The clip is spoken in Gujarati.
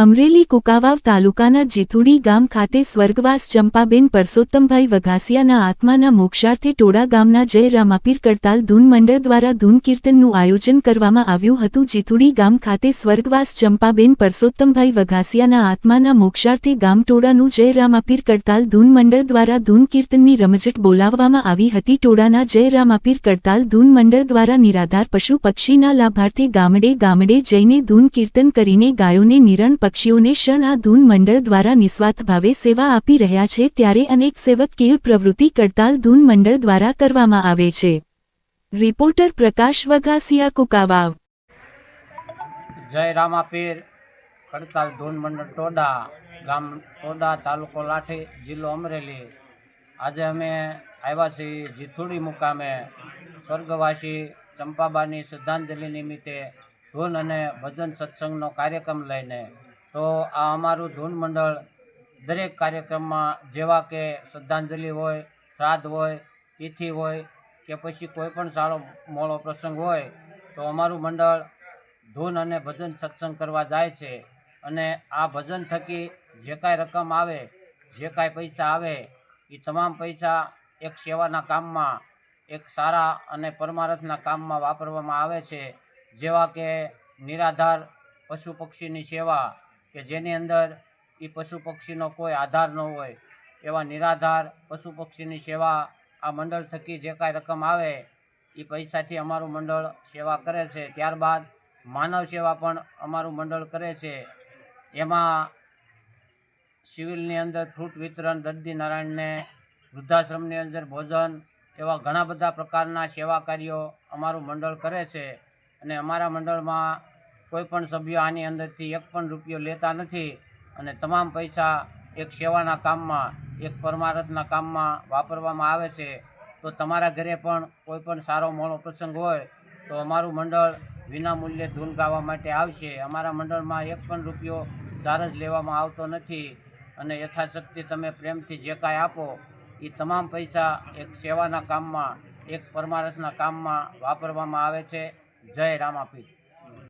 અમરેલી કુકાવાવ તાલુકાના જીથુડી ગામ ખાતે સ્વર્ગવાસ ચંપાબેન પરસોત્તમભાઈ વઘાસિયાના આત્માના મોક્ષાર્થે ટોડા ગામના જય રામાપીર કરતાલ ધૂન મંડળ દ્વારા ધૂન કીર્તનનું આયોજન કરવામાં આવ્યું હતું. જીથુડી ગામ ખાતે સ્વર્ગવાસ ચંપાબેન પરસોત્તમભાઈ વઘાસિયાના આત્માના મોક્ષાર્થે ગામ ટોડાનું જય રામાપીર કરતાલ ધૂન મંડળ દ્વારા ધૂન કીર્તનની રમઝટ બોલાવવામાં આવી હતી. ટોડાના જય રામાપીર કરતાલ ધૂન મંડળ દ્વારા નિરાધાર પશુ પક્ષીના લાભાર્થે ગામડે ગામડે જઈને ધૂન કીર્તન કરીને ગાયોને નિરણ પક્ષીઓને શણ આ ધૂન મંડળ દ્વારા નિસ્વાર્થ ભાવે સેવા આપી રહ્યા છે ત્યારે અનેક સેવકીય પ્રવૃત્તિ કડતાલ ધૂન મંડળ દ્વારા કરવામાં આવે છે. રિપોર્ટર પ્રકાશ વઘાસિયા કુકાવાવ. જય રામાપીર. કડતાલ ધૂન મંડળ ટોડા, ગામ ટોડા, તાલુકો લાઠી, જિલ્લો અમરેલી. આજે અમે આવ્યા છીએ જીથુડી મુકામે. સ્વર્ગવાસી ચંપાબાની શ્રદ્ધાંજલિ નિમિત્તે ધૂન અને ભજન સત્સંગનો કાર્યક્રમ લઈને. તો આ અમારું ધૂન મંડળ દરેક કાર્યક્રમમાં જેવા કે શ્રદ્ધાંજલિ હોય, શ્રાદ્ધ હોય, તિથિ હોય કે પછી કોઈ પણ સારો મોડો પ્રસંગ હોય, તો અમારું મંડળ ધૂન અને ભજન સત્સંગ કરવા જાય છે. અને આ ભજન થકી જે કાંઈ રકમ આવે, જે કાંઈ પૈસા આવે એ તમામ પૈસા એક સેવાના કામમાં, એક સારા અને પરમારથના કામમાં વાપરવામાં આવે છે. જેવા કે નિરાધાર પશુ પક્ષીની સેવા કે જેની અંદર એ પશુ પક્ષીનો કોઈ આધાર ન હોય, એવા નિરાધાર પશુ પક્ષીની સેવા આ મંડળ થકી જે કાંઈ રકમ આવે એ પૈસાથી અમારું મંડળ સેવા કરે છે. ત્યારબાદ માનવ સેવા પણ અમારું મંડળ કરે છે. એમાં સિવિલની અંદર ફ્રૂટ વિતરણ, દર્દી નારાયણને વૃદ્ધાશ્રમની અંદર ભોજન એવા ઘણા બધા પ્રકારના સેવા કાર્યો અમારું મંડળ કરે છે. અને અમારા મંડળમાં કોઈ પણ સભ્ય આની અંદરથી એક પણ રૂપિયો લેતા નથી અને તમામ પૈસા એક સેવાના કામમાં, એક પરમારથના કામમાં વાપરવામાં આવે છે, તો તમારા ઘરે પણ કોઈ પણ સારો મોડો પ્રસંગ હોય, તો અમારું મંડળ વિના મૂલ્યે ધૂન ગાવા માટે આવશે. અમારા મંડળમાં એક પણ રૂપિયો ચાર્જ લેવામાં આવતો નથી અને યથાશક્તિ તમે પ્રેમથી જે કાંઈ આપો એ તમામ પૈસા એક સેવાના કામમાં, એક પરમારથના કામમાં વાપરવામાં આવે છે. જય રામાપીર.